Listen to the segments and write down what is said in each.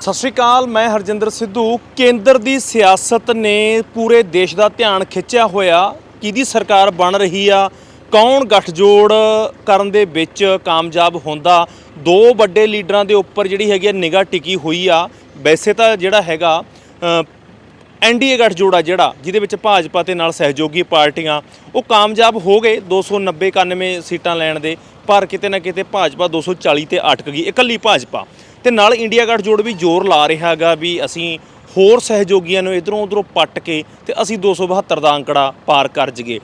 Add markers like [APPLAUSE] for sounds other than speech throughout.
ਸਤਿ ਸ਼੍ਰੀ ਅਕਾਲ ਮੈਂ ਹਰਜਿੰਦਰ ਸਿੱਧੂ। ਕੇਂਦਰ ਦੀ ਸਿਆਸਤ ਨੇ ਪੂਰੇ ਦੇਸ਼ ਦਾ ਧਿਆਨ ਖਿੱਚਿਆ ਹੋਇਆ। ਕਿਹਦੀ ਸਰਕਾਰ ਬਣ ਰਹੀ ਆ? ਕੌਣ ਗੱਠਜੋੜ ਕਰਨ ਦੇ ਵਿੱਚ ਕਾਮਯਾਬ ਹੁੰਦਾ? ਦੋ ਵੱਡੇ ਲੀਡਰਾਂ ਦੇ ਉੱਪਰ ਜਿਹੜੀ ਹੈਗੀ ਆ ਨਿਗਾਹ ਟਿਕੀ ਹੋਈ ਆ। ਵੈਸੇ ਤਾਂ ਜਿਹੜਾ ਹੈਗਾ ਅ, ਐਨਡੀਏ ਗੱਠਜੋੜ ਆ ਜਿਹੜਾ ਜਿਹਦੇ ਵਿੱਚ ਭਾਜਪਾ ਤੇ ਨਾਲ ਸਹਿਯੋਗੀ ਪਾਰਟੀਆਂ ਉਹ ਕਾਮਯਾਬ ਹੋ ਗਏ 290 91 ਸੀਟਾਂ ਲੈਣ ਦੇ। ਪਰ ਕਿਤੇ ਨਾ ਕਿਤੇ ਭਾਜਪਾ 240 ਤੇ ਅਟਕ ਗਈ ਇਕੱਲੀ ਭਾਜਪਾ। ਤੇ ਨਾਲ ਇੰਡੀਆ ਗੱਠਜੋੜ ਵੀ ਜ਼ੋਰ ਲਾ ਰਿਹਾ ਹੈਗਾ ਵੀ ਅਸੀਂ ਹੋਰ ਸਹਿਯੋਗੀਆਂ ਨੂੰ ਇਧਰੋਂ ਉਧਰੋਂ ਪੱਟ ਕੇ ਤੇ ਅਸੀਂ 272 ਦਾ ਅੰਕੜਾ ਪਾਰ ਕਰ ਜਗੇ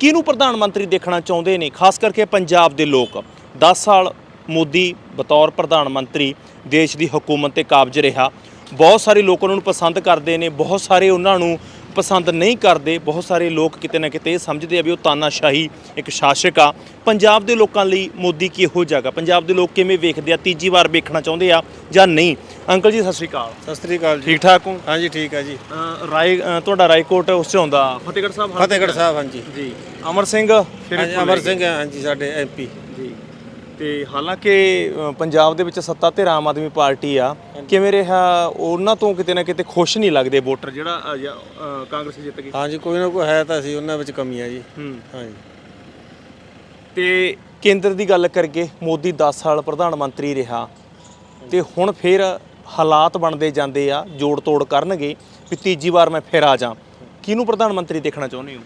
ਕਿਹਨੂੰ ਪ੍ਰਧਾਨ ਮੰਤਰੀ ਦੇਖਣਾ ਚਾਹੁੰਦੇ ਨੇ? ਖਾਸ ਕਰਕੇ ਪੰਜਾਬ ਦੇ ਲੋਕ। 10 ਸਾਲ ਮੋਦੀ ਬਤੌਰ ਪ੍ਰਧਾਨ ਮੰਤਰੀ ਦੇਸ਼ ਦੀ ਹਕੂਮਤ ਤੇ ਕਾਬਜ ਰਿਹਾ। ਬਹੁਤ ਸਾਰੇ ਲੋਕ ਉਹਨਾਂ ਨੂੰ ਪਸੰਦ ਕਰਦੇ ਨੇ, ਬਹੁਤ ਸਾਰੇ ਉਹਨਾਂ ਨੂੰ ਪਸੰਦ ਨਹੀਂ ਕਰਦੇ ਬਹੁਤ ਸਾਰੇ ਲੋਕ ਕਿਤੇ ਨਾ ਕਿਤੇ ਇਹ ਸਮਝਦੇ ਆ ਵੀ ਉਹ ਤਾਨਾਸ਼ਾਹੀ ਇੱਕ ਸ਼ਾਸਕ ਆ। ਪੰਜਾਬ ਦੇ ਲੋਕਾਂ ਲਈ ਮੋਦੀ ਕਿਹੋ ਜਗ੍ਹਾ? ਪੰਜਾਬ ਦੇ ਲੋਕ ਕਿਵੇਂ ਵੇਖਦੇ ਆ? ਤੀਜੀ ਵਾਰ ਵੇਖਣਾ ਚਾਹੁੰਦੇ ਆ ਜਾਂ ਨਹੀਂ? ਅੰਕਲ ਜੀ ਸਤਿ ਸ਼੍ਰੀ ਅਕਾਲ। ਸਤਿ ਸ੍ਰੀ ਅਕਾਲ ਜੀ। ਠੀਕ ਠਾਕ ਹੋ? ਹਾਂਜੀ ਠੀਕ ਹੈ ਜੀ। ਅ, ਰਾਏ ਅ, ਤੁਹਾਡਾ ਰਾਏਕੋਟ ਉਸ ਚ ਆਉਂਦਾ। ਫਤਿਹਗੜ੍ਹ ਸਾਹਿਬ? ਫਤਿਹਗੜ੍ਹ ਸਾਹਿਬ ਹਾਂਜੀ। ਜੀ। ਅਮਰ ਸਿੰਘ ਫਿਰ ਹਾਂਜੀ, ਅਮਰ ਸਿੰਘ ਹੈ, ਹਾਂਜੀ ਸਾਡੇ ਐਮਪੀ ਜੀ। ਤੇ ਹਾਲਾਂਕਿ ਅ, ਪੰਜਾਬ ਦੇ ਵਿੱਚ ਸੱਤਾ ਤੇ ਆਮ ਆਦਮੀ ਪਾਰਟੀ ਆ। ਕਿਵੇਂ ਰਿਹਾ? ਉਹਨਾਂ ਤੋਂ ਕਿਤੇ ਨਾ ਕਿਤੇ ਖੁਸ਼ ਨਹੀਂ ਲੱਗਦੇ ਵੋਟਰ ਜਿਹੜਾ ਅ, ਜਾਂ, ਅ, ਕਾਂਗਰਸ ਜਿੱਤ ਗਈ। ਹਾਂਜੀ ਕੋਈ ਨਾ ਕੋਈ ਹੈ ਤਾਂ ਸੀ ਉਹਨਾਂ ਵਿੱਚ ਕਮੀ ਹੈ ਜੀ। ਹੂੰ। ਹਾਂਜੀ। ਤੇ ਕੇਂਦਰ ਦੀ ਗੱਲ ਕਰਕੇ ਮੋਦੀ 10 ਸਾਲ ਪ੍ਰਧਾਨ ਮੰਤਰੀ ਰਿਹਾ। ਤੇ ਹੁਣ ਫਿਰ ਹਾਲਾਤ ਬਣਦੇ ਜਾਂਦੇ ਆ ਜੋੜ ਤੋੜ ਕਰਨਗੇ ਵੀ ਤੀਜੀ ਵਾਰ ਮੈਂ ਫਿਰ ਆ ਜਾ ਕਿਹਨੂੰ ਪ੍ਰਧਾਨ ਮੰਤਰੀ ਦੇਖਣਾ ਚਾਹੁੰਦੇ ਹੋ?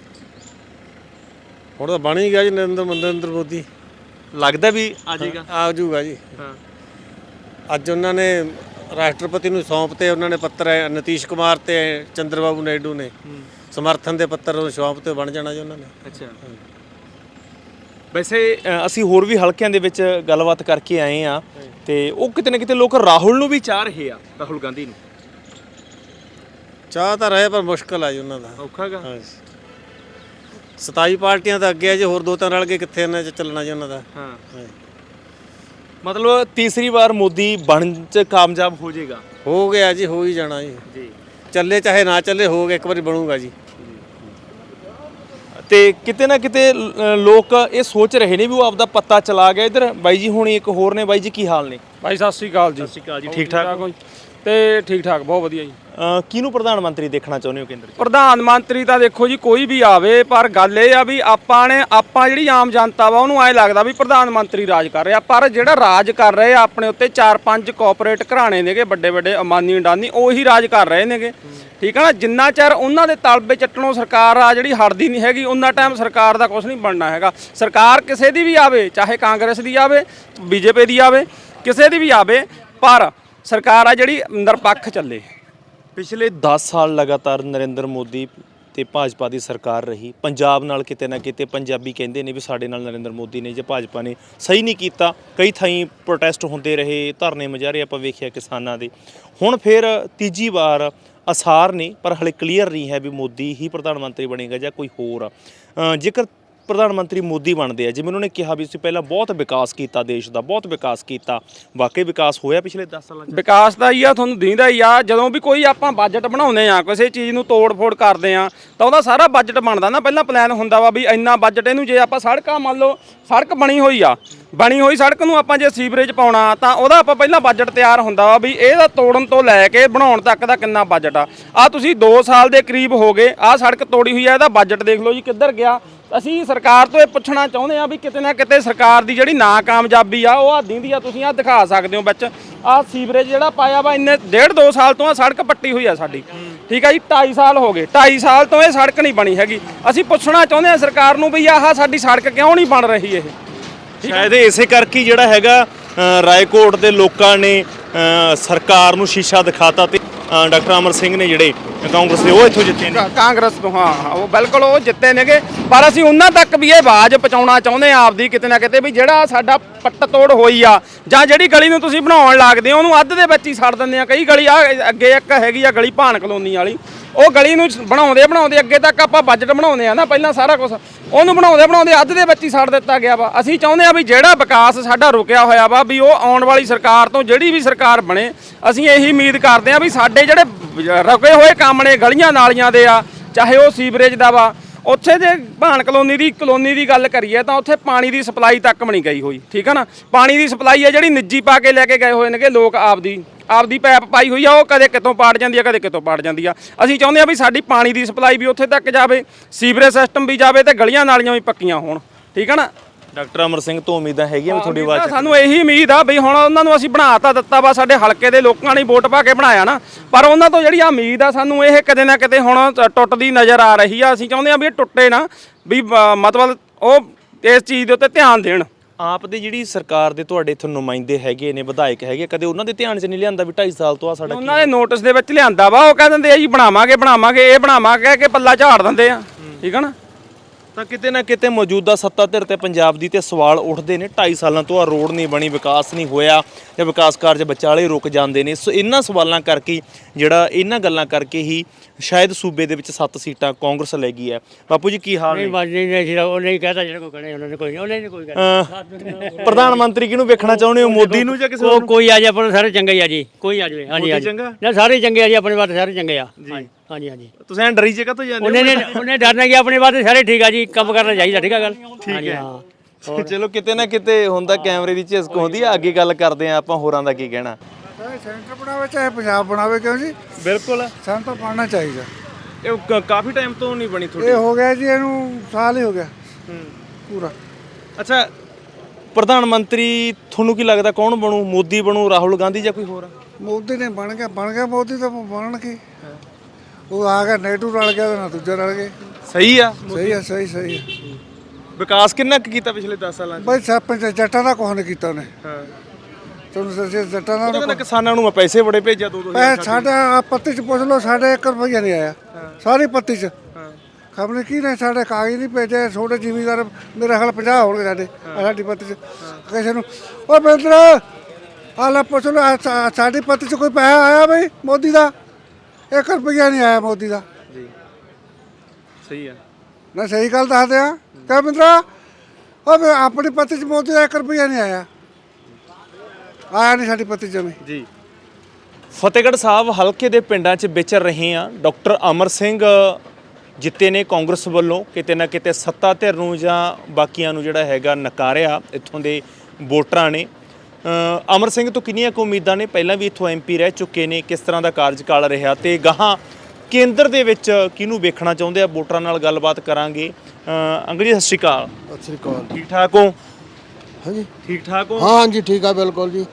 ਹੁਣ ਤਾਂ ਬਣ ਹੀ ਗਿਆ ਜੀ ਨਰਿੰਦਰ ਨਰਿੰਦਰ ਮੋਦੀ। ਲੱਗਦਾ ਵੀ ਆ ਜਾਏਗਾ। ਆ ਜਾਊਗਾ ਜੀ। ਹਾਂ। ਅੱਜ ਉਹਨਾਂ ਨੇ ਰਾਸ਼ਟਰਪਤੀ ਨੂੰ ਸੌਂਪ ਤੇ ਉਹਨਾਂ ਨੇ ਪੱਤਰ ਨਤੀਸ਼ ਕੁਮਾਰ ਤੇ ਚੰਦਰਬਾਬੂ ਨਾਇਡੂ ਨੇ। ਸਮਰਥਨ ਦੇ ਪੱਤਰ ਉਹ ਸੌਂਪ ਤੇ ਬਣ ਜਾਣਾ ਜੀ ਉਹਨਾਂ ਨੇ। ਅੱਛਾ। ਵੈਸੇ ਅ, ਅਸੀਂ ਹੋਰ ਵੀ ਹਲਕਿਆਂ ਦੇ ਵਿੱਚ ਗੱਲਬਾਤ ਕਰਕੇ ਆਏ ਆ ਤੇ ਉਹ ਕਿਤੇ ਨਾ ਕਿਤੇ ਲੋਕ ਰਾਹੁਲ ਨੂੰ ਵੀ ਚਾਹ ਰਹੇ ਆ ਰਾਹੁਲ ਗਾਂਧੀ ਨੂੰ। ਚਾਹ ਤਾਂ ਰਹੇ ਪਰ ਮੁਸ਼ਕਲ ਆ ਜੀ ਉਹਨਾਂ ਦਾ। ਔਖਾਗਾ ਹਾਂਜੀ 27 ਪਾਰਟੀਆਂ ਤਾਂ ਅੱਗੇ ਆ ਜੀ ਹੋਰ ਦੋ ਤਿੰਨ ਰਲ ਕੇ ਕਿੱਥੇ ਇਹਨਾਂ ਚ ਚੱਲਣਾ ਜੀ ਉਹਨਾਂ ਦਾ। ਹਾਂ। ਮਤਲਬ ਤੀਸਰੀ ਵਾਰ ਮੋਦੀ ਬਣ ਚ ਕਾਮਯਾਬ ਹੋ ਜਾਏਗਾ। ਹੋ ਗਿਆ ਜੀ ਹੋ ਹੀ ਜਾਣਾ ਜੀ। ਜੀ। ਚੱਲੇ ਚਾਹੇ ਨਾ ਚੱਲੇ ਹੋ ਗਿਆ ਇੱਕ ਵਾਰੀ ਬਣੂਗਾ ਜੀ। ਤੇ ਕਿਤੇ ਨਾ ਕਿਤੇ ਲ- ਲੋਕ ਇਹ ਸੋਚ ਰਹੇ ਨੇ ਵੀ ਉਹ ਆਪਦਾ ਪੱਤਾ ਚਲਾ ਗਿਆ ਇਧਰ। ਬਾਈ ਜੀ ਹੁਣੀ ਇੱਕ ਹੋਰ ਨੇ ਬਾਈ ਜੀ ਕੀ ਹਾਲ ਨੇ? ਭਾਈ ਸਤਿ ਸ੍ਰੀ ਅਕਾਲ ਜੀ। ਸਤਿ ਸ਼੍ਰੀ ਅਕਾਲ ਜੀ ਠੀਕ ਠਾਕ ਹੋ ਜੀ? ਤੇ ਠੀਕ ਠਾਕ ਬਹੁਤ ਵਧੀਆ ਜੀ। ਅ, ਕਿਹਨੂੰ ਪ੍ਰਧਾਨ ਮੰਤਰੀ ਦੇਖਣਾ ਚਾਹੁੰਦੇ ਹੋ ਕੇਂਦਰ 'ਚ? ਪ੍ਰਧਾਨ ਮੰਤਰੀ ਤਾਂ ਦੇਖੋ ਜੀ ਕੋਈ ਵੀ ਆਵੇ ਪਰ ਗੱਲ ਇਹ ਆ ਵੀ ਆਪਾਂ ਨੇ ਆਪਾਂ ਜਿਹੜੀ ਆਮ ਜਨਤਾ ਵਾ ਉਹਨੂੰ ਐ ਲੱਗਦਾ ਵੀ ਪ੍ਰਧਾਨ ਮੰਤਰੀ ਰਾਜ ਕਰ ਰਿਹਾ ਪਰ ਜਿਹੜਾ ਰਾਜ ਕਰ ਰਹੇ ਆ ਆਪਣੇ ਉੱਤੇ 4-5 ਕਾਰਪੋਰੇਟ ਘਰਾਣੇ ਨੇਗੇ ਵੱਡੇ ਵੱਡੇ ਅਮਾਨੀ ਅੰਡਾਨੀ ਉਹੀ ਰਾਜ ਕਰ ਰਹੇ ਨੇਗੇ। ਠੀਕ ਆ ਨਾ ਜਿੰਨਾ ਚਿਰ ਉਹਨਾਂ ਦੇ ਤਲਬੇ ਚੱਟਣੋਂ ਸਰਕਾਰ ਆ ਜਿਹੜੀ ਹਟਦੀ ਨਹੀਂ ਹੈਗੀ ਉਹਨਾਂ ਟਾਈਮ ਸਰਕਾਰ ਦਾ ਕੁਝ ਨਹੀਂ ਬਣਨਾ ਹੈਗਾ। ਸਰਕਾਰ ਕਿਸੇ ਦੀ ਵੀ ਆਵੇ ਚਾਹੇ ਕਾਂਗਰਸ ਦੀ ਆਵੇ ਬੀਜੇਪੀ ਦੀ ਆਵੇ ਕਿਸੇ ਦੀ ਵੀ ਆਵੇ ਪਰ ਸਰਕਾਰ ਆ ਜਿਹੜੀ ਨਿਰਪੱਖ ਚੱਲੇ। ਪਿਛਲੇ 10 ਸਾਲ ਲਗਾਤਾਰ ਨਰਿੰਦਰ ਮੋਦੀ ਤੇ ਭਾਜਪਾ ਦੀ ਸਰਕਾਰ ਰਹੀ। ਪੰਜਾਬ ਨਾਲ ਕਿਤੇ ਨਾ ਕਿਤੇ ਪੰਜਾਬੀ ਕਹਿੰਦੇ ਨੇ ਵੀ ਸਾਡੇ ਨਾਲ ਨਰਿੰਦਰ ਮੋਦੀ ਨੇ, ਜਾਂ ਭਾਜਪਾ ਨੇ ਸਹੀ ਨਹੀਂ ਕੀਤਾ, ਕਈ ਥਾਈਂ ਪ੍ਰੋਟੈਸਟ ਹੁੰਦੇ ਰਹੇ, ਧਰਨੇ ਮੁਜ਼ਾਹਰੇ ਆਪਾਂ ਵੇਖਿਆ ਕਿਸਾਨਾਂ ਦੇ। ਹੁਣ ਫਿਰ ਤੀਜੀ ਵਾਰ ਅਸਾਰ ਨੇ, ਪਰ ਹਲੇ ਕਲੀਅਰ ਨਹੀਂ ਹੈ ਵੀ ਮੋਦੀ ਹੀ ਪ੍ਰਧਾਨ ਮੰਤਰੀ ਬਣੇਗਾ ਜਾਂ ਕੋਈ ਹੋਰ ਜੇਕਰ ਪ੍ਰਧਾਨ ਮੰਤਰੀ ਮੋਦੀ ਬਣਦੇ ਆ। ਜਿਵੇਂ ਉਹਨਾਂ ਨੇ ਕਿਹਾ ਵੀ ਅਸੀਂ ਪਹਿਲਾਂ ਬਹੁਤ ਵਿਕਾਸ ਕੀਤਾ ਦੇਸ਼ ਦਾ, ਬਹੁਤ ਵਿਕਾਸ ਕੀਤਾ। ਵਾਕਈ ਵਿਕਾਸ ਹੋਇਆ ਪਿਛਲੇ 10 ਸਾਲਾਂ 'ਚ? ਵਿਕਾਸ ਦਾ ਹੀ ਆ, ਤੁਹਾਨੂੰ ਦੀਂਦਾ ਹੀ ਆ, ਜਦੋਂ ਵੀ ਕੋਈ ਆਪਾਂ ਬਜਟ ਬਣਾਉਂਦੇ ਆ, ਕਿਸੇ ਚੀਜ਼ ਨੂੰ ਤੋੜ-ਫੋੜ ਕਰਦੇ ਆ, ਤਾਂ ਉਹਦਾ ਸਾਰਾ ਬਜਟ ਬਣਦਾ ਨਾ। ਪਹਿਲਾਂ ਪਲਾਨ ਹੁੰਦਾ ਵਾ ਵੀ ਇੰਨਾ ਬਜਟ ਇਹਨੂੰ ਜੇ ਆਪਾਂ ਸੜਕਾਂ ਮੰਨ ਲਓ, ਸੜਕ ਬਣੀ ਹੋਈ ਆ ਬਣੀ ਹੋਈ ਸੜਕ ਨੂੰ ਆਪਾਂ ਜੇ ਸੀਵਰੇਜ ਪਾਉਣਾ ਤਾਂ ਉਹਦਾ ਆਪਾਂ ਪਹਿਲਾਂ ਬਜਟ ਤਿਆਰ ਹੁੰਦਾ ਵਾ ਵੀ ਇਹਦਾ ਤੋੜਨ ਤੋਂ ਲੈ ਕੇ ਬਣਾਉਣ ਤੱਕ ਦਾ ਕਿੰਨਾ ਬਜਟ ਆ। ਆ ਤੁਸੀਂ 2 ਸਾਲ ਦੇ ਕਰੀਬ ਹੋ ਗਏ ਆ ਸੜਕ ਤੋੜੀ ਹੋਈ ਆ, ਇਹਦਾ ਬਜਟ ਦੇਖ ਲਓ ਜੀ ਕਿੱਧਰ ਗਿਆ। ਅਸੀਂ ਸਰਕਾਰ ਤੋਂ ਇਹ ਪੁੱਛਣਾ ਚਾਹੁੰਦੇ ਆ ਵੀ ਕਿਤੇ ਨਾ ਕਿਤੇ ਸਰਕਾਰ ਦੀ ਜਿਹੜੀ ਨਾਕਾਮਯਾਬੀ ਆ, ਉਹ ਆ ਦਿੰਦੀ ਆ, ਤੁਸੀਂ ਆ ਦਿਖਾ ਸਕਦੇ ਹੋ ਵਿੱਚ। ਆ ਸੀਵਰੇਜ ਜਿਹੜਾ ਪਾਇਆ ਵਾ, ਇੰਨੇ ਡੇਢ ਦੋ ਸਾਲ ਤੋਂ ਆ ਸੜਕ ਪੱਟੀ ਹੋਈ ਆ ਸਾਡੀ। ਠੀਕ ਆ ਜੀ 2.5 ਸਾਲ ਹੋ ਗਏ। 2.5 ਸਾਲ ਤੋਂ ਇਹ ਸੜਕ ਨਹੀਂ ਬਣੀ ਹੈਗੀ। ਅਸੀਂ ਪੁੱਛਣਾ ਚਾਹੁੰਦੇ ਆ ਸਰਕਾਰ ਨੂੰ ਵੀ ਆਹ ਸਾਡੀ ਸੜਕ ਕਿਉਂ ਨਹੀਂ ਬਣ ਰਹੀ ਇਹ? ਸ਼ਾਇਦ ਇਸੇ ਕਰਕੇ ਹੀ ਜਿਹੜਾ ਹੈਗਾ ਰਾਏਕੋਟ ਦੇ ਲੋਕਾਂ ਨੇ ਸਰਕਾਰ ਨੂੰ ਸ਼ੀਸ਼ਾ ਦਿਖਾਤਾ ਤੇ ਡਾਕਟਰ ਅਮਰ ਸਿੰਘ ਨੇ ਜਿਹੜੇ ਕਾਂਗਰਸ ਦੇ ਉਹ ਇੱਥੋਂ ਜਿੱਤੇ ਨੇ। ਕਾਂਗਰਸ ਤੋਂ ਹਾਂ ਹਾਂ, ਉਹ ਬਿਲਕੁਲ ਉਹ ਜਿੱਤੇ ਨੇਗੇ। ਪਰ ਅਸੀਂ ਉਹਨਾਂ ਤੱਕ ਵੀ ਇਹ ਆਵਾਜ਼ ਪਹੁੰਚਾਉਣਾ ਚਾਹੁੰਦੇ ਆ ਆਪਦੀ ਕਿਤੇ ਨਾ ਕਿਤੇ ਵੀ ਜਿਹੜਾ ਸਾਡਾ ਪੱਟ ਤੋੜ ਹੋਈ ਆ ਜਾਂ ਜਿਹੜੀ ਗਲੀ ਨੂੰ ਤੁਸੀਂ ਬਣਾਉਣ ਲੱਗਦੇ ਹੋ, ਉਹਨੂੰ ਅੱਧ ਦੇ ਵਿੱਚ ਹੀ ਛੱਡ ਦਿੰਦੇ ਆ। ਕਈ ਗਲੀ ਆ, ਅੱਗੇ ਇੱਕ ਹੈਗੀ ਆ ਗਲੀ ਭਾਨ ਕਲੋਨੀ ਵਾਲੀ। ਉਹ ਗਲੀ ਨੂੰ ਬਣਾਉਂਦੇ ਬਣਾਉਂਦੇ ਅੱਗੇ ਤੱਕ ਆਪਾਂ ਬਜਟ ਬਣਾਉਂਦੇ ਆ ਨਾ, ਪਹਿਲਾਂ ਸਾਰਾ ਕੁਝ ਉਹਨੂੰ ਬਣਾਉਂਦੇ ਬਣਾਉਂਦੇ ਅੱਧ ਦੇ ਵਿੱਚ ਹੀ ਛੱਡ ਦਿੱਤਾ ਗਿਆ ਵਾ। ਅਸੀਂ ਚਾਹੁੰਦੇ ਆ ਵੀ ਜਿਹੜਾ ਵਿਕਾਸ ਸਾਡਾ ਰੁਕਿਆ ਹੋਇਆ ਵਾ, ਵੀ ਉਹ ਆਉਣ ਵਾਲੀ ਸਰਕਾਰ ਤੋਂ ਜਿਹੜੀ ਵੀ ਸਰਕਾਰ ਬਣੇ, ਅਸੀਂ ਇਹੀ ਉਮੀਦ ਕਰਦੇ ਆ ਵੀ ਸਾਡੇ ਜਿਹੜੇ ਰੁਕੇ ਹੋਏ ਕੰਮ ਨੇ ਗਲੀਆਂ ਨਾਲੀਆਂ ਦੇ ਆ, ਚਾਹੇ ਉਹ ਸੀਵਰੇਜ ਦਾ ਵਾ ਉੱਥੇ ਜੇ ਭਾਨ ਕਲੋਨੀ ਦੀ ਕਲੋਨੀ ਦੀ ਗੱਲ ਕਰੀਏ ਤਾਂ ਉੱਥੇ ਪਾਣੀ ਦੀ ਸਪਲਾਈ ਤੱਕ ਵੀ ਨਹੀਂ ਗਈ ਹੋਈ, ਠੀਕ ਹੈ ਨਾ? ਪਾਣੀ ਦੀ ਸਪਲਾਈ ਹੈ ਜਿਹੜੀ ਨਿੱਜੀ ਪਾ ਕੇ ਲੈ ਕੇ ਗਏ ਹੋਏ ਨੇਗੇ ਲੋਕ ਆਪਦੀ ਆਪਦੀ ਪੈਪ ਪਾਈ ਹੋਈ ਆ, ਉਹ ਕਦੇ ਕਿਤੋਂ ਪਾੜ ਜਾਂਦੀ ਆ, ਕਦੇ ਕਿਤੋਂ ਪਾੜ ਜਾਂਦੀ ਆ। ਅਸੀਂ ਚਾਹੁੰਦੇ ਆ ਵੀ ਸਾਡੀ ਪਾਣੀ ਦੀ ਸਪਲਾਈ ਵੀ ਉੱਥੇ ਤੱਕ ਜਾਵੇ, ਸੀਵਰੇਜ ਸਿਸਟਮ ਵੀ ਜਾਵੇ ਤੇ ਗਲੀਆਂ ਨਾਲੀਆਂ ਵੀ ਪੱਕੀਆਂ ਹੋਣ, ਠੀਕ ਹੈ ਨਾ? ਡਾਕਟਰ ਅਮਰ ਸਿੰਘ ਤੋਂ ਉਮੀਦਾਂ ਹੈਗੀਆਂ ਵੀ ਤੁਹਾਡੀ ਆਵਾਜ਼ ਸਾਨੂੰ ਇਹੀ ਉਮੀਦ ਆ ਵੀ ਹੁਣ ਉਹਨਾਂ ਨੂੰ ਅਸੀਂ ਬਣਾ ਤਾਂ ਦਿੱਤਾ ਵਾ ਸਾਡੇ ਹਲਕੇ ਦੇ ਲੋਕਾਂ ਨੇ ਵੋਟ ਪਾ ਕੇ ਬਣਾਇਆ ਨਾ। ਪਰ ਉਹਨਾਂ ਤੋਂ ਜਿਹੜੀ ਆ ਉਮੀਦ ਆ ਸਾਨੂੰ ਇਹ ਕਿਤੇ ਨਾ ਕਿਤੇ ਹੁਣ ਟੁੱਟਦੀ ਨਜ਼ਰ ਆ ਰਹੀ ਆ। ਅਸੀਂ ਚਾਹੁੰਦੇ ਆ ਵੀ ਇਹ ਟੁੱਟੇ ਨਾ ਵੀ ਮਤਲਬ ਉਹ ਇਸ ਚੀਜ਼ ਦੇ ਉੱਤੇ ਧਿਆਨ ਦੇਣ। ਆਪ ਦੀ ਜਿਹੜੀ ਸਰਕਾਰ ਦੇ ਤੁਹਾਡੇ ਇੱਥੇ ਨੁਮਾਇੰਦੇ ਹੈਗੇ ਨੇ ਵਿਧਾਇਕ ਹੈਗੇ ਕਦੇ ਉਹਨਾਂ ਦੇ ਧਿਆਨ 'ਚ ਨਹੀਂ ਲਿਆਂਦਾ ਵੀ 2.5 ਸਾਲ ਤੋਂ ਆ ਸਾਡਾ ਉਹਨਾਂ ਦੇ ਨੋਟਿਸ ਦੇ ਵਿੱਚ ਲਿਆਂਦਾ ਵਾ ਉਹ ਕਹਿ ਦਿੰਦੇ ਆ ਜੀ ਬਣਾਵਾਂਗੇ ਬਣਾਵਾਂਗੇ ਇਹ ਬਣਾਵਾਂਗੇ ਕਿ ਪੱਲਾ ਝਾੜ ਦਿੰਦੇ ਆ। ਠੀਕ ਹੈ ਨਾ? ਤਾਂ ਕਿਤੇ ਨਾ ਕਿਤੇ ਮੌਜੂਦਾ ਸੱਤਾ ਧਿਰ ਤੇ ਪੰਜਾਬ ਦੀ ਤੇ ਸਵਾਲ ਉੱਠਦੇ ਨੇ 2.5 ਸਾਲਾਂ ਤੋਂ ਆ ਰੋਡ ਨਹੀਂ ਬਣੀ ਵਿਕਾਸ ਨਹੀਂ ਹੋਇਆ ਜਾਂ ਵਿਕਾਸ ਕਾਰਜ ਵਿਚਾਲੇ ਰੁਕ ਜਾਂਦੇ ਨੇ। ਸੋ ਇਹਨਾਂ ਸਵਾਲਾਂ ਕਰਕੇ ਹੀ ਜਿਹੜਾ ਇਹਨਾਂ ਗੱਲਾਂ ਕਰਕੇ ਹੀ ਸ਼ਾਇਦ ਸੂਬੇ ਦੇ ਵਿੱਚ 7 ਸੀਟਾਂ ਕਾਂਗਰਸ ਲੈ ਗਈ ਹੈ। ਬਾਪੂ ਜੀ ਕੀ ਹਾਲ ਨਹੀਂ ਨੇ ਬਾਜੀ ਨਹੀਂ ਨਹੀਂ ਜਿਹੜਾ ਉਹ ਨਹੀਂ ਕਹਤਾ ਜਿਹੜਾ ਕੋਈ ਕਹਣੇ ਉਹਨਾਂ ਨੇ ਕੋਈ ਉਹਨੇ ਨਹੀਂ ਕੋਈ ਅਹ, ਪ੍ਰਧਾਨ ਮੰਤਰੀ ਕਿਹਨੂੰ ਵੇਖਣਾ ਚਾਹੁੰਦੇ ਹੋ? ਮੋਦੀ ਨੂੰ ਜਾਂ ਕਿਸੇ ਹੋਰ ਉਹ ਨੂੰ? ਕੋਈ ਆ ਜੀ ਨੂੰ ਸਾਰੇ ਚੰਗੇ ਹੀ ਆ ਜੀ। ਕੋਈ ਆ ਜਾਵੇ ਹਾਂਜੀ ਮੋਦੀ ਹਾਂਜੀ। ਚੰਗਾ? ਨਾ ਸਾਰੇ ਹੀ ਚੰਗੇ ਆ ਜੀ ਆਪਣੇ ਵਾਸਤੇ ਸਾਰੇ ਚੰਗੇ ਆ। ਹਾਂਜੀ ਹਾਂਜੀ। ਤੁਸੀਂ ਐਂ ਡਰੀ ਜਗ੍ਹਾ ਤੋਂ ਜਾਂਦੇ ਉਹਨੇ ਨੇ ਉਹਨੇ ਡਰਨਾ ਕਿ ਆਪਣੇ ਵਾਸਤੇ ਸਾਰੇ ਠੀਕ ਆ ਜੀ ਕੰਮ ਕਰਨਾ ਚਾਹੀਦਾ ਠੀਕ ਆ ਗੱਲ? ਠੀਕ ਹੈ। ਹਾਂ। [LAUGHS] ਚਲੋ ਕਿਤੇ ਨਾ ਕਿਤੇ ਹੁੰਦਾ ਕੈਮਰੇ ਦੀ ਝਿਸਕ ਹੁੰਦੀ ਆ ਅੱਗੇ ਗੱਲ ਕਰਦੇ ਆ ਆਪਾਂ ਹੋਰਾਂ ਦਾ ਕੀ ਕਹਿਣਾ। ਚਾਹੇ ਸੈਂਟਰ ਬਣਾਵੇ ਚਾਹੇ ਪੰਜਾਬ ਬਣਾਵੇ ਕਿਉਂ ਜੀ? ਬਿਲਕੁਲ। ਸਾਨੂੰ ਤਾਂ ਚਾਹੀਦਾ। ਇਹ ਕ- ਕਾਫੀ ਟਾਈਮ ਤੋਂ ਨਹੀਂ ਬਣੀ ਤੁਹਾਡੀ। ਇਹ ਹੋ ਗਿਆ ਜੀ ਇਹਨੂੰ ਸਾਲ ਹੀ ਹੋ ਗਿਆ। ਪੂਰਾ। ਅੱਛਾ ਪ੍ਰਧਾਨ ਮੰਤਰੀ ਤੁਹਾਨੂੰ ਕੀ ਲੱਗਦਾ ਕੌਣ ਬਣੂ? ਮੋਦੀ ਬਣੂ ਰਾਹੁਲ ਗਾਂਧੀ ਜਾਂ ਕੋਈ ਹੋਰ? ਮੋਦੀ ਨੇ ਬਣ ਗਿਆ ਬਣ ਗਿਆ ਮੋਦੀ ਤਾਂ ਬਣਨ ਕੀ ਉਹ ਆ ਗਿਆ ਨੇਟੂ ਰਲ ਗਿਆ ਤੇ ਨਾ ਦੂਜਾ ਰਲ ਗਏ ਸਹੀ ਆ? ਸਹੀ ਹੈ ਸਹੀ ਸਹੀ ਹੈ ਵਿਕਾਸ ਕਿੰਨਾ ਕੁ ਕੀਤਾ ਪਿਛਲੇ 10 ਸਾਲਾਂ 'ਚ? ਬਈ ਸਰਪੰਚ ਜੱਟਾਂ ਦਾ ਕੁਛ ਨਹੀਂ ਕੀਤਾ ਉਹਨੇ। ਹਾਂ। ਤੁਹਾਨੂੰ ਦੱਸਿਆ ਜੱਟਾਂ ਦਾ ਉਹ ਕਹਿੰਦਾ ਕਿਸਾਨਾਂ ਨੂੰ ਮੈਂ ਪੈਸੇ ਬੜੇ ਭੇਜਿਆ ਦੋ ਦੋ ਸਾਡਾ ਆਹ ਪੱਤੀ ਚ ਪੁੱਛ ਲਓ ਸਾਡੇ 1 ਰੁਪਈਆ ਨਹੀਂ ਆਇਆ। ਸਾਰੀ ਪੱਤੀ ਚ। ਹਾਂ। ਖਬਰ ਕੀ ਨੇ ਸਾਡੇ ਕਾਗਜ਼ ਨਹੀਂ ਭੇਜੇ ਛੋਟੇ ਜ਼ਿਮੀਦਾਰ ਮੇਰੇ ਹਾਲ 50 ਹੋਣਗੇ ਸਾਡੇ ਆਹ ਸਾਡੀ ਪੱਤੀ ਚ। ਕਿਸੇ ਨੂੰ ਓ ਬਿੰਦਰ ਆਲਾ ਪੁੱਛ ਲਓ ਆਹ ਸਾ- ਸਾਡੀ ਪੱਤੀ ਚ ਕੋਈ ਪੈਸਾ ਆਇਆ ਬਈ ਮੋਦੀ ਦਾ? 1 ਰੁਪਈਆ ਨਹੀਂ ਆਇਆ ਮੋਦੀ ਦਾ। ਜੀ। ਸਹੀ ਆ। ਨਾ ਸਹੀ ਗੱਲ ਦੱਸਦੇ ਆ ਬਿੰਦਰਾ ਓ ਵੀ ਆਪਣੀ ਪੱਤੀ ਚ ਮੋਦੀ ਦਾ 1 ਰੁਪਈਆ ਨਹੀਂ ਆਇਆ। ਆਇਆ ਨਹੀਂ ਸਾਡੀ ਪੱਤੀ ਜਮੀ। ਜੀ। ਫਤਿਹਗੜ੍ਹ ਸਾਹਿਬ ਹਲਕੇ ਦੇ ਪਿੰਡਾਂ 'ਚ ਵਿਚਰ ਰਹੇ ਆ ਡਾਕਟਰ ਅਮਰ ਸਿੰਘ ਜਿੱਤੇ ਨੇ ਕਾਂਗਰਸ ਵੱਲੋਂ ਕਿਤੇ ਨਾ ਕਿਤੇ ਸੱਤਾ ਧਿਰ ਨੂੰ ਜਾਂ ਬਾਕੀਆਂ ਨੂੰ ਜਿਹੜਾ ਹੈਗਾ ਨਕਾਰਿਆ ਇੱਥੋਂ ਦੇ ਵੋਟਰਾਂ ਨੇ। ਅਮਰ ਸਿੰਘ ਤੋਂ ਕਿੰਨੀਆਂ ਕੁ ਉਮੀਦਾਂ ਨੇ? ਪਹਿਲਾਂ ਵੀ ਇੱਥੋਂ ਐਮਪੀ ਰਹਿ ਚੁੱਕੇ ਨੇ ਕਿਸ ਤਰ੍ਹਾਂ ਦਾ ਕਾਰਜਕਾਲ ਰਿਹਾ ਤੇ ਗਾਹਾਂ ਕੇਂਦਰ ਦੇ ਵਿੱਚ ਕਿਹਨੂੰ ਵੇਖਣਾ ਚਾਹੁੰਦੇ ਆ? ਵੋਟਰਾਂ ਨਾਲ ਗੱਲਬਾਤ ਕਰਾਂਗੇ। ਅੰਗਰੇਜ਼ ਸਤਿ ਸ਼੍ਰੀ ਅਕਾਲ। ਸਤਿ ਸ੍ਰੀ ਅਕਾਲ ਠੀਕ ਠਾਕ ਹੋ? ਹਾਂਜੀ। ਠੀਕ ਠਾਕ ਹੋ? ਹਾਂ ਹਾਂਜੀ ਠੀਕ ਆ ਬਿਲਕੁਲ ਜੀ।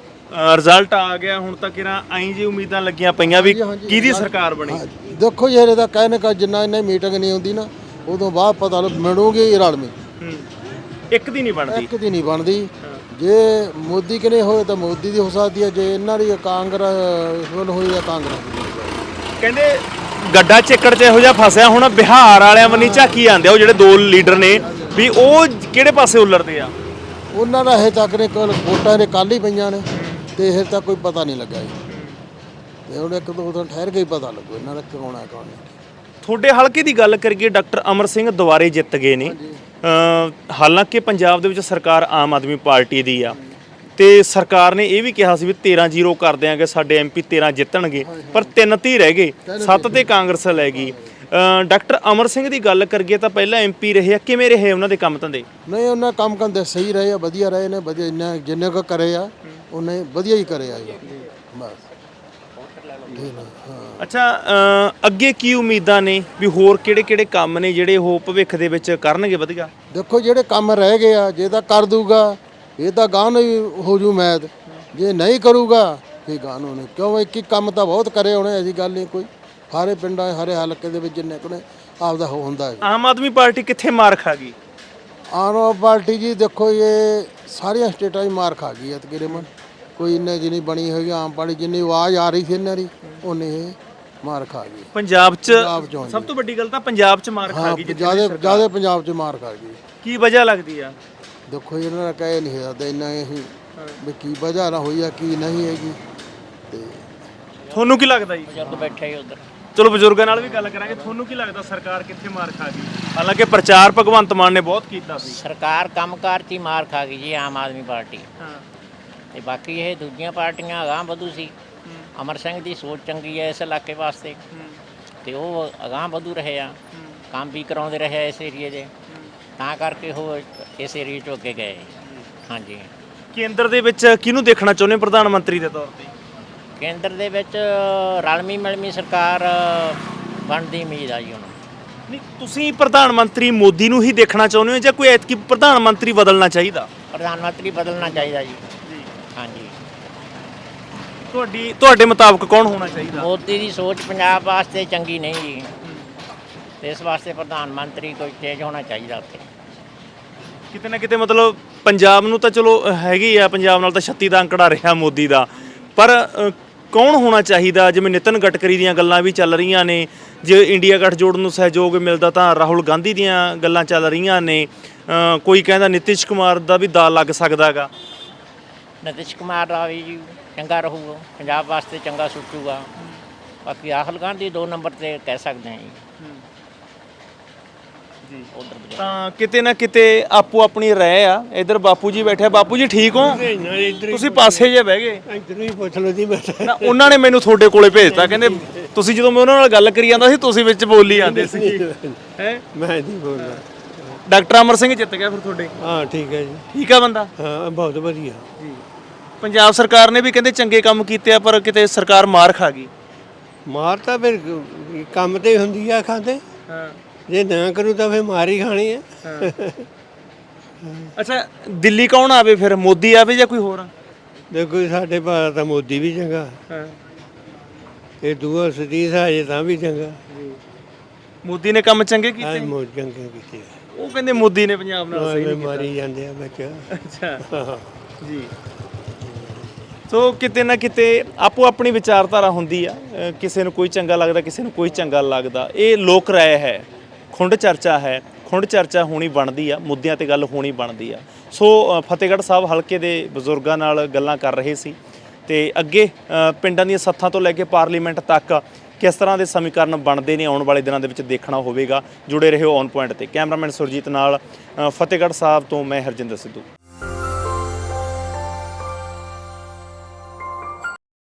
ਰਿਜ਼ਲਟ ਆ ਗਿਆ ਹੁਣ ਤੱਕ ਕਿਰਾਂ ਐਂ ਜੀ ਉਮੀਦਾਂ ਲੱਗੀਆਂ ਪਈਆਂ ਵੀ ਕਿਹਦੀ ਸਰਕਾਰ ਬਣੀ? ਦੇਖੋ ਯਾਰ ਇਹਦਾ ਕਹਿਣ ਕਾ ਜਿੰਨਾ ਇਹਨੇ ਮੀਟਿੰਗ ਨਹੀਂ ਹੁੰਦੀ ਨਾ ਉਦੋਂ ਬਾਅਦ ਪਤਾ ਲੱਗ ਮਿਲੂਗੀ ਰਲਮੀ। ਇੱਕ ਦੀ ਨਹੀਂ ਬਣਦੀ। ਇੱਕ ਦੀ ਨਹੀਂ ਬਣਦੀ। ਜੇ ਮੋਦੀ ਕਨੇ ਹੋਏ ਤਾਂ ਮੋਦੀ ਦੀ ਹੋ ਸਕਦੀ ਹੈ ਜੇ ਇਹਨਾਂ ਦੀ ਕਾਂਗਰਸ ਵੱਲ ਹੋਈ ਤਾਂ ਕਾਂਗਰਸ ਦੀ। ਕਹਿੰਦੇ ਗੱਡਾ ਚਿੱਕੜ ਚ ਇਹੋ ਜਿਹਾ ਫਸਿਆ ਹੁਣ ਬਿਹਾਰ ਵਾਲਿਆਂ ਵੱਲ ਨਹੀਂ ਝਾਕੀ ਜਾਂਦੇ ਆ ਉਹ ਜਿਹੜੇ ਦੋ ਲੀਡਰ ਨੇ ਵੀ ਉਹ ਕਿਹੜੇ ਪਾਸੇ ਉਲਰਦੇ ਆ? ਉਹਨਾਂ ਦਾ ਹਜੇ ਤੱਕ ਨੇ ਕੋਲ ਵੋਟਾਂ ਦੇ ਕੱਲ ਹੀ ਪਈਆਂ ਨੇ ਤੇ ਹਜੇ ਤੱਕ ਕੋਈ ਪਤਾ ਨਹੀਂ ਲੱਗਾ ਜੀ। ਤੇ ਹੁਣ ਇੱਕ ਦੋ ਦਿਨ ਠਹਿਰ ਕੇ ਹੀ ਪਤਾ ਲੱਗੂ ਇਹਨਾਂ ਦਾ ਕੌਣ ਹੈ ਕੌਣ ਨਹੀਂ। ਤੁਹਾਡੇ ਹਲਕੇ ਦੀ ਗੱਲ ਕਰੀਏ ਡਾਕਟਰ ਅਮਰ ਸਿੰਘ ਦੁਬਾਰੇ ਜਿੱਤ ਗਏ ਨੇ। ਹਾਲਾਂਕਿ ਪੰਜਾਬ ਦੇ ਵਿੱਚ ਸਰਕਾਰ ਆਮ ਆਦਮੀ ਪਾਰਟੀ ਦੀ ਆ। ਤੇ ਸਰਕਾਰ ਨੇ ਇਹ ਵੀ ਕਿਹਾ ਸੀ ਵੀ 13-0 ਕਰ ਦਿਆਂਗੇ, ਸਾਡੇ ਐਮਪੀ 13 ਜਿੱਤਣਗੇ। ਪਰ ਤਿੰਨ ਤੀ ਰਹਿ ਗਏ, ਸੱਤ ਤੇ ਕਾਂਗਰਸ ਲੈ ਗਈ। ਡਾਕਟਰ ਅਮਰ ਸਿੰਘ ਦੀ ਗੱਲ ਕਰੀਏ ਤਾਂ ਪਹਿਲਾਂ ਐਮਪੀ ਰਹੇ ਆ, ਕਿਵੇਂ ਰਹੇ ਉਹਨਾਂ ਦੇ ਕੰਮ ਧੰਦੇ? ਨਹੀਂ, ਉਹਨਾਂ ਕੰਮ ਕਰਦੇ ਸਹੀ ਰਹੇ ਆ, ਵਧੀਆ ਰਹੇ ਨੇ, ਵਧੀਆ ਇੰਨਾ, ਜਿੰਨੇ ਕੋ ਕਰੇ ਆ, ਉਹਨੇ ਵਧੀਆ ਹੀ ਕਰੇ ਆ ਬਸ। ਅੱਛਾ ਅ, ਅੱਗੇ ਕੀ ਉਮੀਦਾਂ ਨੇ ਵੀ ਹੋਰ ਕਿਹੜੇ ਕਿਹੜੇ ਕੰਮ ਨੇ ਜਿਹੜੇ ਉਹ ਭਵਿੱਖ ਦੇ ਵਿੱਚ ਕਰਨਗੇ ਵਧੀਆ? ਦੇਖੋ ਜਿਹੜੇ ਕੰਮ ਰਹਿ ਗਏ ਆ ਜੇ ਤਾਂ ਕਰ ਦੂਗਾ ਇਹ ਤਾਂ ਗਾਂ ਨੂੰ ਹੀ ਹੋ ਜੂ ਮੈਦ। ਜੇ ਨਹੀਂ ਕਰੂਗਾ ਫੇ ਗਾਂ ਨੂੰ ਨਹੀਂ। ਕਿਉਂ ਇੱਕ ਇੱਕ ਕੰਮ ਤਾਂ ਬਹੁਤ ਕਰੇ ਹੋਣੇ ਐਸੀ ਗੱਲ ਨਹੀਂ ਕੋਈ। ਸਾਰੇ ਪਿੰਡਾਂ ਹਰੇ ਹਲਕੇ ਦੇ ਵਿੱਚ ਜਿੰਨੇ ਕੋਨੇ ਆਪਦਾ ਹੋ ਹੁੰਦਾ ਹੈ। ਆਮ ਆਦਮੀ ਪਾਰਟੀ ਕਿੱਥੇ ਮਾਰ ਖਾ ਗਈ? ਆਮ ਆਦਮੀ ਪਾਰਟੀ ਜੀ ਦੇਖੋ ਇਹ ਸਾਰੀਆਂ ਸਟੇਟਾਂ 'ਚ ਮਾਰ ਖਾ ਗਈ ਹੈ ਤਕਰੀਬਨ। ਕੋਈ ਇੰਨੇ ਜਿੰਨੀ ਬਣੀ ਹੋਈ ਆਮ ਪਾਰਟੀ ਜਿੰਨੀ ਆਵਾਜ਼ ਆ ਰਹੀ ਸੀ ਇਹਨਾਂ ਦੀ ਉਹਨੇ ਇਹ ਮਾਰ ਖਾ ਗਈ। ਪੰਜਾਬ 'ਚ ਪੰਜਾਬ 'ਚੋਂ ਜੀ। ਸਭ ਤੋਂ ਵੱਡੀ ਗੱਲ ਤਾਂ ਪੰਜਾਬ 'ਚ ਮਾਰ ਖਾ ਹਾਂ ਗਈ ਜਿੱਥੇ ਜ਼ਿਆਦਾ ਜ਼ਿਆਦਾ ਪੰਜਾਬ 'ਚ ਮਾਰ ਖਾ ਗਈ। ਕੀ ਵਜ੍ਹਾ ਲੱਗਦੀ ਆ? ਦੇਖੋ ਇਹਨਾਂ ਦਾ ਕਹਿ ਨਹੀਂ ਸਕਦਾ ਇੰਨਾ ਇਹ ਵੀ ਕੀ ਵਜ੍ਹਾ ਨਾ ਹੋਈ ਆ ਕੀ ਨਹੀਂ ਹੈਗੀ। ਤੇ ਤੁਹਾਨੂੰ ਕੀ ਲੱਗਦਾ ਜੀ? ਬਜ਼ੁਰਗ ਬੈਠੇ ਉਧਰ। ਚਲੋ ਬਜ਼ੁਰਗਾਂ ਨਾਲ ਵੀ ਗੱਲ ਕਰਾਂਗੇ ਤੁਹਾਨੂੰ ਕੀ ਲੱਗਦਾ ਸਰਕਾਰ ਕਿੱਥੇ ਮਾਰ ਖਾ ਗਈ? ਹਾਲਾਂਕਿ ਪ੍ਰਚਾਰ ਭਗਵੰਤ ਮਾਨ ਨੇ ਬਹੁਤ ਕੀਤਾ ਸੀ। ਸਰਕਾਰ ਕੰਮਕਾਰ 'ਚ ਹੀ ਮਾਰ ਖਾ ਗਈ ਜੀ ਆਮ ਆਦਮੀ ਪਾਰਟੀ। ਹਾਂ। ਤੇ ਬਾਕੀ ਇਹ ਦੂਜੀਆਂ ਪਾਰਟੀਆਂ ਅਗਾਂਹ ਵਧੂ ਸੀ। ਅਮਰ ਸਿੰਘ ਦੀ ਸੋਚ ਚੰਗੀ ਹੈ ਇਸ ਇਲਾਕੇ ਵਾਸਤੇ। ਤੇ ਉਹ ਅਗਾਂਹ ਵਧੂ ਰਹੇ ਆ। ਕੰਮ ਵੀ ਕਰਾਉਂਦੇ ਰਹੇ ਇਸ ਏਰੀਏ ਦੇ। ਤਾਂ ਕਰਕੇ ਉਹ ਇਸ ਏਰੀਏ ਚੋਂ ਅੱਗੇ ਗਏ। ਹਾਂਜੀ। ਕੇਂਦਰ ਦੇ ਵਿੱਚ ਕਿਹਨੂੰ ਦੇਖਣਾ ਚਾਹੁੰਦੇ ਹੋ ਪ੍ਰਧਾਨ ਮੰਤਰੀ ਦੇ ਤੌਰ ਤੇ? ਕੇਂਦਰ ਦੇ ਵਿੱਚ ਰਲਮੀ ਮਿਲਮੀ ਸਰਕਾਰ ਬਣਦੀ ਉਮੀਦ ਆ ਜੀ ਹੁਣ। ਨਹੀਂ ਤੁਸੀਂ ਪ੍ਰਧਾਨ ਮੰਤਰੀ ਮੋਦੀ ਨੂੰ ਹੀ ਦੇਖਣਾ ਚਾਹੁੰਦੇ ਹੋ ਜਾਂ ਕੋਈ ਐਤਕੀ ਪ੍ਰਧਾਨ ਮੰਤਰੀ ਬਦਲਣਾ ਚਾਹੀਦਾ? ਪ੍ਰਧਾਨ ਮੰਤਰੀ ਬਦਲਣਾ ਚਾਹੀਦਾ ਜੀ। ਹਾਂਜੀ। ਤੁਹਾਡੀ ਤੁਹਾਡੇ ਮੁਤਾਬਕ ਕੌਣ ਹੋਣਾ ਚਾਹੀਦਾ? ਮੋਦੀ ਦੀ ਸੋਚ ਪੰਜਾਬ ਵਾਸਤੇ ਚੰਗੀ ਨਹੀਂ ਜੀ। ਇਸ ਵਾਸਤੇ ਪ੍ਰਧਾਨ ਮੰਤਰੀ ਕੋਈ ਚੇਂਜ ਹੋਣਾ ਚਾਹੀਦਾ ਉੱਥੇ। ਕਿਤੇ ਨਾ ਕਿਤੇ ਮਤਲਬ ਪੰਜਾਬ ਨੂੰ ਤਾਂ ਚਲੋ ਹੈਗੀ ਆ ਪੰਜਾਬ ਨਾਲ ਤਾਂ 36 ਦਾ ਅੰਕੜਾ ਰਿਹਾ ਮੋਦੀ ਦਾ। ਪਰ ਅ, ਕੌਣ ਹੋਣਾ ਚਾਹੀਦਾ? ਜਿਵੇਂ ਨਿਤਨ ਗਟਕਰੀ ਦੀਆਂ ਗੱਲਾਂ ਵੀ ਚੱਲ ਰਹੀਆਂ ਨੇ। ਜੇ ਇੰਡੀਆ ਗੱਠਜੋੜ ਨੂੰ ਸਹਿਯੋਗ ਮਿਲਦਾ ਤਾਂ ਰਾਹੁਲ ਗਾਂਧੀ ਦੀਆਂ ਗੱਲਾਂ ਚੱਲ ਰਹੀਆਂ ਨੇ। ਅ, ਕੋਈ ਕਹਿੰਦਾ ਨਿਤਿਸ਼ ਕੁਮਾਰ ਦਾ ਵੀ ਦਾ ਲੱਗ ਸਕਦਾਗਾ ਨਤਿਸ਼ ਕੁਮਾਰ ਦਾ ਵੀ ਚੰਗਾ ਰਹੂਗਾ ਪੰਜਾਬ ਵਾਸਤੇ ਚੰਗਾ ਸੋਚੂਗਾ। ਬਾਕੀ ਰਾਹੁਲ ਗਾਂਧੀ ਦੋ ਨੰਬਰ ਤੇ ਕਹਿ ਸਕਦੇ ਹਾਂ ਜੀ। ਤਾਂ ਕਿਤੇ ਨਾ ਕਿਤੇ ਆਪੋ ਆਪਣੀ ਰਹਿ ਆ ਇਧਰ ਬਾਪੂ ਜੀ ਬੈਠੇ ਆ। ਬਾਪੂ ਜੀ ਠੀਕ ਹੋ? ਤੁਸੀਂ ਪਾਸੇ ਜੇ ਬਹਿ ਗਏ। ਇਧਰ ਹੀ ਪੁੱਛ ਲਓ ਜੀ ਬੈਠਾ ਨਾ ਉਹਨਾਂ ਨੇ ਮੈਨੂੰ ਤੁਹਾਡੇ ਕੋਲੇ ਭੇਜਤਾ ਕਹਿੰਦੇ ਤੁਸੀਂ ਜਦੋਂ ਮੈਂ ਉਹਨਾਂ ਨਾਲ ਗੱਲ ਕਰੀ ਜਾਂਦਾ ਸੀ ਤੁਸੀਂ ਵਿੱਚ ਬੋਲੀ ਜਾਂਦੇ ਸੀ। ਹੈ? ਮੈਂ ਨਹੀਂ ਬੋਲਦਾ। ਡਾਕਟਰ ਅਮਰ ਸਿੰਘ ਜਿੱਤ ਗਿਆ ਫਿਰ ਤੁਹਾਡੇ? ਹਾਂ ਠੀਕ ਹੈ ਜੀ। ਠੀਕ ਆ ਬੰਦਾ? ਹਾਂ ਬਹੁਤ ਵਧੀਆ। ਪੰਜਾਬ ਸਰਕਾਰ ਨੇ ਵੀ ਕਹਿੰਦੇ ਚੰਗੇ ਕੰਮ ਕੀਤੇ ਆ ਪਰ ਕਿਤੇ ਸਰਕਾਰ ਮਾਰ ਖਾ ਗਈ। ਮਾਰ ਤਾਂ ਫਿਰ ਕੰਮ ਤੇ ਹੁੰਦੀ ਆ ਖਾਂਦੇ ਹਾਂ। ਜੇ ਨਾ ਕਰੂ ਤਾਂ ਫਿਰ ਮਾਰ ਹੀ ਖਾਣੀ ਹੈ। ਅੱਛਾ ਦਿੱਲੀ ਕੌਣ ਆਵੇ ਫਿਰ? ਮੋਦੀ ਆਵੇ ਜਾਂ ਕੋਈ ਹੋਰ? ਦੇਖੋ ਸਾਡੇ ਭਾਰਤ ਤਾਂ ਮੋਦੀ ਵੀ ਚੰਗਾ। ਹਾਂ। ਇਹ ਦੂਆ ਸਤੀਸ਼ ਹਜੇ ਤਾਂ ਵੀ ਚੰਗਾ। ਮੋਦੀ ਨੇ ਕੰਮ ਚੰਗੇ ਕੀਤੇ? ਮੋਦੀ ਚੰਗੇ ਕੀਤੇ ਉਹ ਕਹਿੰਦੇ ਮੋਦੀ ਨੇ ਪੰਜਾਬ ਨਾਲ ਸਹੀ ਨਹੀਂ ਮਾਰੀ ਜਾਂਦੇ ਆ ਵਿੱਚ ਅੱਛਾ। ਹਾਂ। ਜੀ। ਸੋ ਕਿਤੇ ਨਾ ਕਿਤੇ ਆਪੋ ਆਪਣੀ ਵਿਚਾਰਧਾਰਾ ਹੁੰਦੀ ਆ। ਅ, ਕਿਸੇ ਨੂੰ ਕੋਈ ਚੰਗਾ ਲੱਗਦਾ ਕਿਸੇ ਨੂੰ ਕੋਈ ਚੰਗਾ ਲੱਗਦਾ। ਇਹ ਲੋਕ ਰਾਏ ਹੈ ਖੁੰਡ ਚਰਚਾ ਹੈ। ਖੁੰਡ ਚਰਚਾ ਹੋਣੀ ਬਣਦੀ ਆ ਮੁੱਦਿਆਂ ਤੇ ਗੱਲ ਹੋਣੀ ਬਣਦੀ ਆ। ਸੋ ਅ, ਫਤਿਹਗੜ੍ਹ ਸਾਹਿਬ ਹਲਕੇ ਦੇ ਬਜ਼ੁਰਗਾਂ ਨਾਲ ਗੱਲਾਂ ਕਰ ਰਹੇ ਸੀ। ਤੇ ਅੱਗੇ ਅ, ਪਿੰਡਾਂ ਦੀਆਂ ਸੱਥਾਂ ਤੋਂ ਲੈ ਕੇ ਪਾਰਲੀਮੈਂਟ ਤੱਕ ਕਿਸ ਤਰ੍ਹਾਂ ਦੇ ਸਮੀਕਰਨ ਬਣਦੇ ਨੇ ਆਉਣ ਵਾਲੇ ਦਿਨਾਂ ਦੇ ਵਿੱਚ ਦੇਖਣਾ ਹੋਵੇਗਾ। ਜੁੜੇ ਰਹੋ ਔਨ ਪੁਆਇੰਟ ਤੇ। ਕੈਮਰਾਮੈਨ ਸੁਰਜੀਤ ਨਾਲ ਫਤਿਹਗੜ੍ਹ ਸਾਹਿਬ ਤੋਂ ਮੈਂ ਹਰਜਿੰਦਰ ਸਿੱਧੂ।